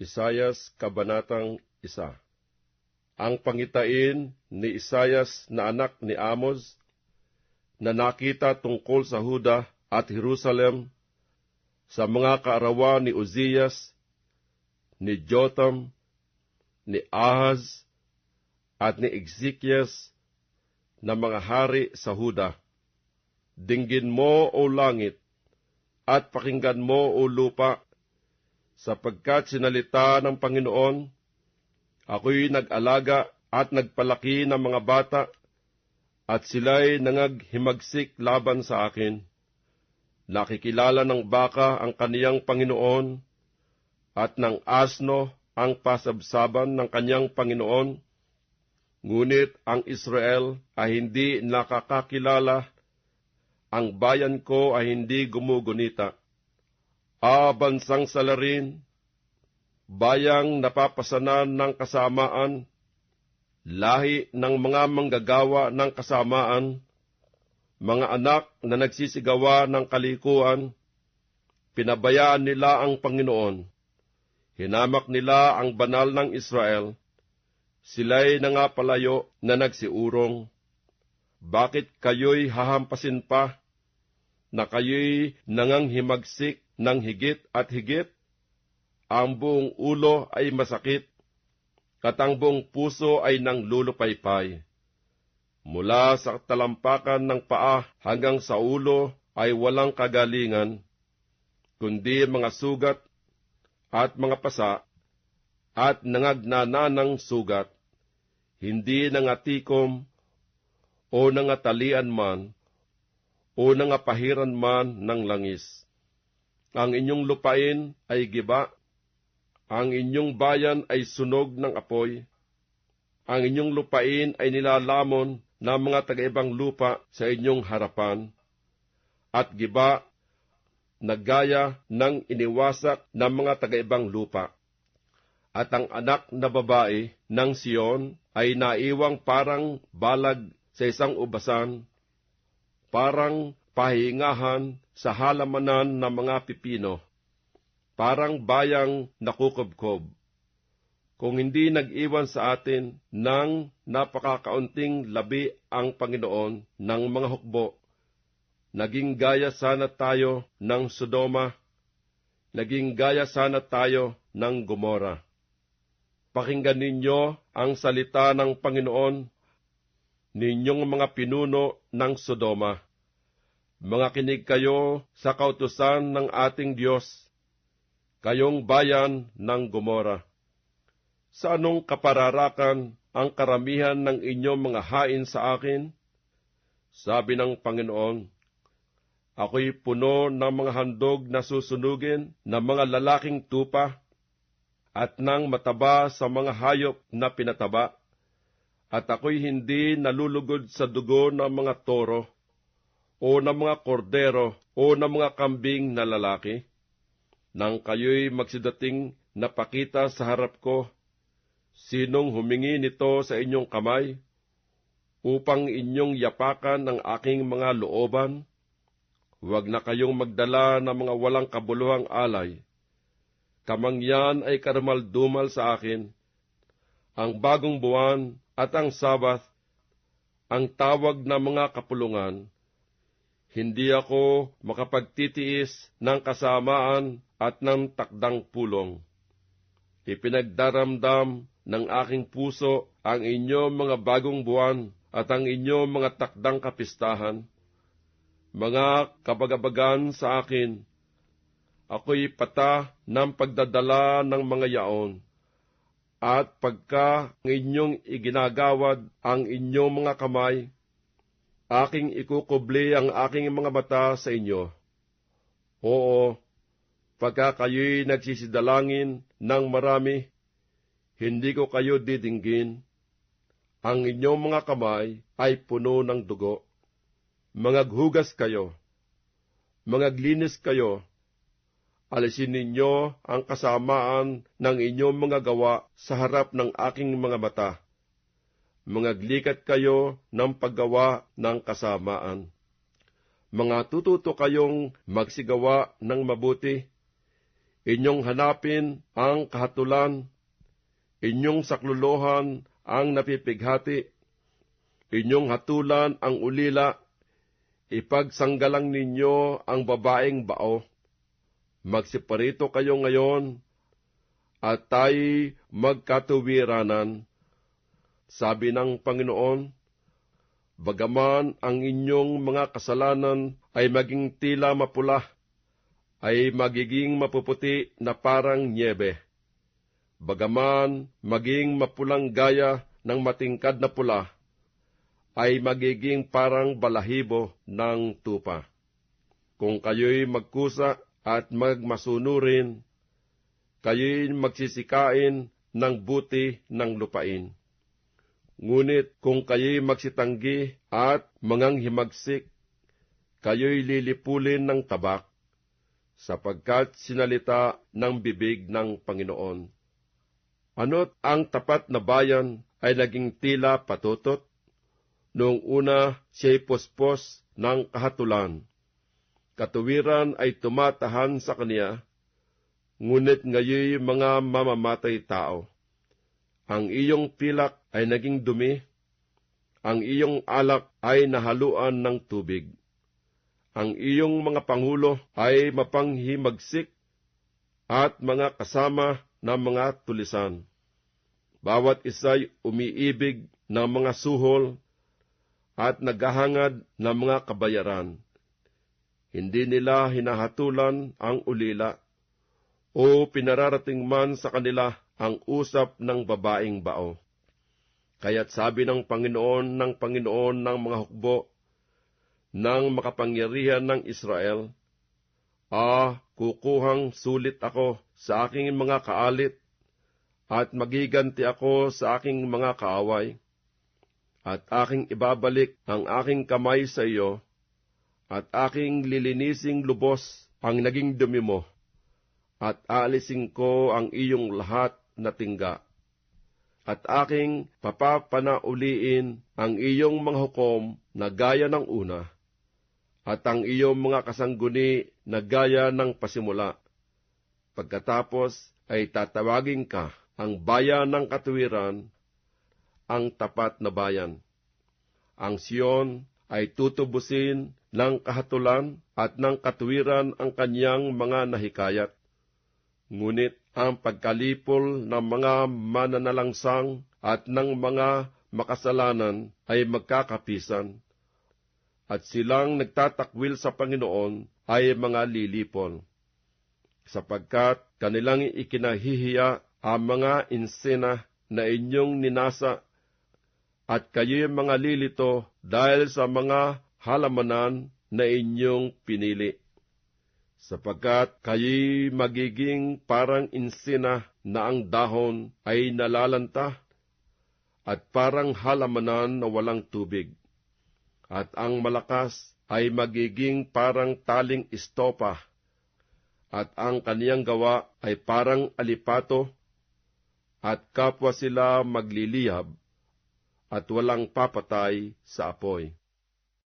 Isayas Kabanatang Isa Ang pangitain ni Isayas na anak ni Amos na nakita tungkol sa Huda at Jerusalem sa mga kaarawan ni Uzzias, ni Jotam, ni Ahaz, at ni Ezekias na mga hari sa Huda. Dinggin mo, O langit, at pakinggan mo, O lupa, sapagkat sinalita ng Panginoon, ako'y nag-alaga at nagpalaki ng mga bata, at sila'y nangaghimagsik laban sa akin. Nakikilala ng baka ang kaniyang Panginoon, at ng asno ang pasabsaban ng kanyang Panginoon, ngunit ang Israel ay hindi nakakakilala, ang bayan ko ay hindi gumugunita. Ah, bansang salarin, bayang napapasanan ng kasamaan, lahi ng mga manggagawa ng kasamaan, mga anak na nagsisigawa ng kalikuan, pinabayaan nila ang Panginoon. Hinamak nila ang banal ng Israel. Sila'y nangapalayo na nagsiurong. Bakit kayo'y hahampasin pa na kayo'y nanganghimagsik ng higit at higit? Ang buong ulo ay masakit, at ang buong puso ay nang lulupaypay. Mula sa talampakan ng paa hanggang sa ulo ay walang kagalingan, kundi mga sugat at mga pasa at nangagnananang sugat, hindi nangatikom o nangatalian man o nangapahiran man ng langis. Ang inyong lupain ay giba, ang inyong bayan ay sunog ng apoy, ang inyong lupain ay nilalamon ng mga taga-ibang lupa sa inyong harapan, at giba naggaya ng iniwasak ng mga taga-ibang lupa. At ang anak na babae ng Siyon ay naiwang parang balag sa isang ubasan, parang pahingahan sa halamanan ng mga pipino, parang bayang nakukubkob. Kung hindi nag-iwan sa atin ng napakakaunting labi ang Panginoon ng mga hukbo, naging gaya sana tayo ng Sodoma, naging gaya sana tayo ng Gomora. Pakinggan ninyo ang salita ng Panginoon, ninyong mga pinuno ng Sodoma. Mga kinig kayo sa kautusan ng ating Diyos, kayong bayan ng Gomora. Sa anong kapararakan ang karamihan ng inyong mga hain sa akin? Sabi ng Panginoon, Ako'y puno ng mga handog na susunugin ng mga lalaking tupa at ng mataba sa mga hayop na pinataba, at ako'y hindi nalulugod sa dugo ng mga toro, o ng mga kordero, o ng mga kambing na lalaki. Nang kayo'y magsidating napakita sa harap ko, sinong humingi nito sa inyong kamay, upang inyong yapakan ang aking mga looban? Huwag na kayong magdala ng mga walang kabuluhang alay. Kamangyan ay karamaldumal sa akin. Ang bagong buwan at ang sabat, ang tawag ng mga kapulungan. Hindi ako makapagtitiis ng kasamaan at ng takdang pulong. Ipinagdaramdam ng aking puso ang inyong mga bagong buwan at ang inyong mga takdang kapistahan mga kabagabagan sa akin. Ako'y pata ng pagdadala ng mga yaon. At pagka inyong iginagawad ang inyong mga kamay, aking ikukubli ang aking mga mata sa inyo. Oo, pagka kayo'y nagsisidalangin ng marami, hindi ko kayo didinggin. Ang inyong mga kamay ay puno ng dugo Mangaghugas kayo, mangaglinis kayo, alisin ninyo ang kasamaan ng inyong mga gawa sa harap ng aking mga mata. Mangaglikat kayo ng paggawa ng kasamaan. Mga tututo kayong magsigawa ng mabuti, inyong hanapin ang kahatulan, inyong sakluluhan ang napipighati, inyong hatulan ang ulila, ipagsanggalang ninyo ang babaeng bao. Magsiparito kayo ngayon at tayo magkatuwiranan. Sabi ng Panginoon, Bagaman ang inyong mga kasalanan ay maging tila mapula, ay magiging mapuputi na parang niebe. Bagaman maging mapulang gaya ng matingkad na pula, ay magiging parang balahibo ng tupa. Kung kayo'y magkusa at magmasunurin, kayo'y magsisikain ng buti ng lupain. Ngunit kung kayo'y magsitanggi at mangang himagsik, kayo'y lilipulin ng tabak, sapagkat sinalita ng bibig ng Panginoon. Ano't ang tapat na bayan ay naging tila patutot? Noong una siya'y pospos ng kahatulan. Katuwiran ay tumatahan sa kaniya, ngunit ngayon mga mamamatay tao. Ang iyong pilak ay naging dumi, ang iyong alak ay nahaluan ng tubig. Ang iyong mga pangulo ay mapanghimagsik at mga kasama ng mga tulisan. Bawat isa'y umiibig ng mga suhol at naghahangad ng mga kabayaran. Hindi nila hinahatulan ang ulila o pinararating man sa kanila ang usap ng babaeng bao. Kaya't sabi ng Panginoon ng Panginoon ng mga hukbo ng makapangyarihan ng Israel, Ah, kukuhang sulit ako sa aking mga kaalit at magiganti ako sa aking mga kaaway at aking ibabalik ang aking kamay sa iyo at aking lilinising lubos ang naging dumi mo at aalisin ko ang iyong lahat na tingga. At aking papapanauliin ang iyong mga hukom na gaya ng una, at ang iyong mga kasangguni na gaya ng pasimula. Pagkatapos ay tatawagin ka ang bayan ng katuwiran, ang tapat na bayan. Ang Siyon ay tutubusin ng kahatulan at ng katuwiran ang kanyang mga nahikayat. Ngunit ang pagkalipol ng mga mananalangsang at ng mga makasalanan ay magkakapisan, at silang nagtatakwil sa Panginoon ay mga lilipol, sapagkat kanilang ikinahihiya ang mga insena na inyong ninasa, at kayo'y mga lilito dahil sa mga halamanan na inyong pinili sapagkat kayo'y magiging parang insina na ang dahon ay nalalanta at parang halamanan na walang tubig. At ang malakas ay magiging parang taling istopa at ang kaniyang gawa ay parang alipato at kapwa sila magliliyab at walang papatay sa apoy.